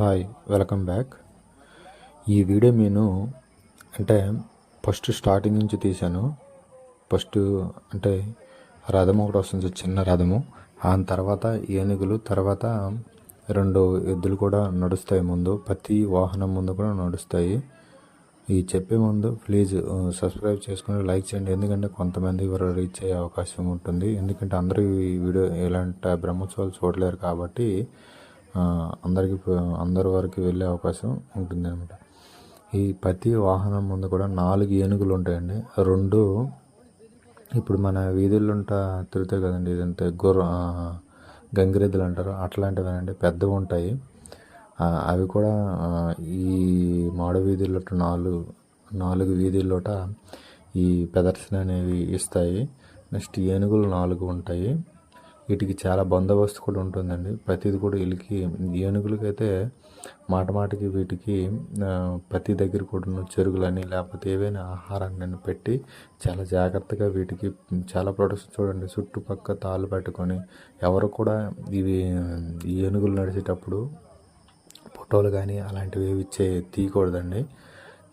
Hi welcome back. ఈ video నేను అంటే ఫస్ట్ స్టార్టింగ్ నుంచి తీశాను. ఫస్ట్ అంటే రథం ఒకటి వస్తుంది చిన్న రథము. ఆ తర్వాత ఏనుగులు తర్వాత రెండు ఎద్దులు కూడా నడుస్తాయి ముందు. ప్రతి వాహనం ముందు కూడా నడుస్తాయి. ఈ చెప్పే ముందు ప్లీజ్ సబ్స్క్రైబ్ చేసుకుని లైక్ చేయండి. ఎందుకంటే కొంతమంది వరకు రీచ్ అయ్యే అవకాశం ఉంటుంది. ఎందుకంటే అందరూ ఈ వీడియో ఇలాంటి బ్రహ్మోత్సవాలు చూడలేరు కాబట్టి అందరికి అందరి వరకు వెళ్ళే అవకాశం ఉంటుంది అనమాట ఈ ప్రతి వాహనం ముందు కూడా నాలుగు ఏనుగులు ఉంటాయండి. రెండు ఇప్పుడు మన వీధుల్లో ఉంటా తిరుగుతాయి కదండి. ఇదంతా గుర్ర గంగిరెద్దులు అంటారు. అట్లాంటివేనండి. పెద్దవి ఉంటాయి. అవి కూడా ఈ మాడ వీధుల్లో నాలుగు నాలుగు వీధుల్లోట ఈ ప్రదర్శన అనేవి ఇస్తాయి. నెక్స్ట్ ఏనుగులు నాలుగు ఉంటాయి. వీటికి చాలా బందోబస్తు కూడా ఉంటుందండి. ప్రతిది కూడా వీళ్ళకి ఏనుగులకైతే మాట మాటకి వీటికి ప్రతి దగ్గర కూడా చెరుగులని లేకపోతే ఏవైనా ఆహారాన్ని పెట్టి చాలా జాగ్రత్తగా వీటికి చాలా ప్రొడక్ట్స్ చూడండి. చుట్టుపక్క తాళ్ళు పెట్టుకొని ఎవరు కూడా ఇవి ఏనుగులు నడిచేటప్పుడు ఫోటోలు కానీ అలాంటివి ఏవి తీయకూడదండి.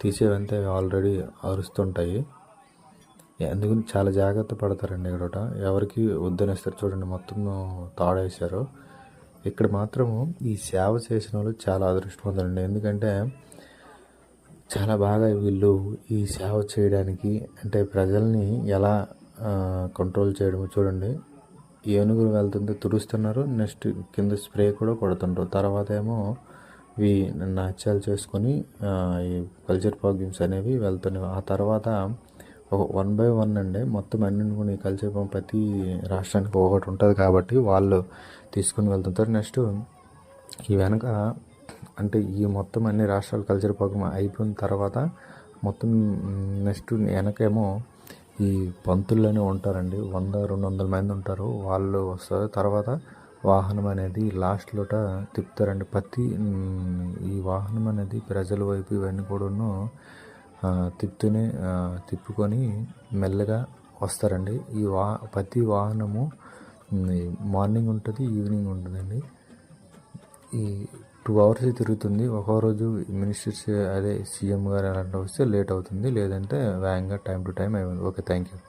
తీసేవంతే ఆల్రెడీ అరుస్తుంటాయి. అందుకని చాలా జాగ్రత్త పడతారండి ఇక్కడ ఎవరికి వద్దనేస్తారు చూడండి మొత్తం తాడేశారు. ఇక్కడ మాత్రము ఈ సేవ చేసిన వాళ్ళు చాలా అదృష్టవంతులండి. ఎందుకంటే చాలా బాగా వీళ్ళు ఈ సేవ చేయడానికి అంటే ప్రజల్ని ఎలా కంట్రోల్ చేయడం చూడండి. ఏనుగులు వెళ్తుంటే తుడుస్తున్నారు నెక్స్ట్ కింద స్ప్రే కూడా కొడుతుంటారు తర్వాత ఏమో ఇవి నాట్యాలు చేసుకొని ఈ కల్చర్ ప్రోగ్రామ్స్ అనేవి వెళ్తున్నాయి. ఆ తర్వాత వన్ బై వన్ అండి. మొత్తం అన్నింటి కూడా ఈ ప్రతి రాష్ట్రానికి ఒకటి ఉంటుంది కాబట్టి వాళ్ళు తీసుకుని వెళ్తుంటారు. నెక్స్ట్ ఈ వెనక అంటే ఈ మొత్తం అన్ని రాష్ట్రాలు కల్చర్ ప్రోగ్రామ్ అయిపోయిన తర్వాత మొత్తం నెక్స్ట్ వెనకేమో ఈ పంతుల్లోనే ఉంటారండి. వంద రెండు వందల మంది ఉంటారు. వాళ్ళు వస్తారు. తర్వాత వాహనం అనేది లాస్ట్లోట తిప్పుతారండి. ప్రతి ఈ వాహనం అనేది ప్రజల వైపు ఇవన్నీ కూడాను తిప్పుతూనే తిప్పుకొని మెల్లగా వస్తారండి. ఈ వా ప్రతి వాహనము మార్నింగ్ ఉంటుంది ఈవినింగ్ ఉంటుందండి. ఈ టూ అవర్స్ తిరుగుతుంది. ఒక్కో రోజు మినిస్టర్స్ అదే సీఎం గారు అలాంటి వస్తే లేట్ అవుతుంది. లేదంటే వేగంగా టైం టు టైం అయిపోయింది ఓకే థ్యాంక్ యూ.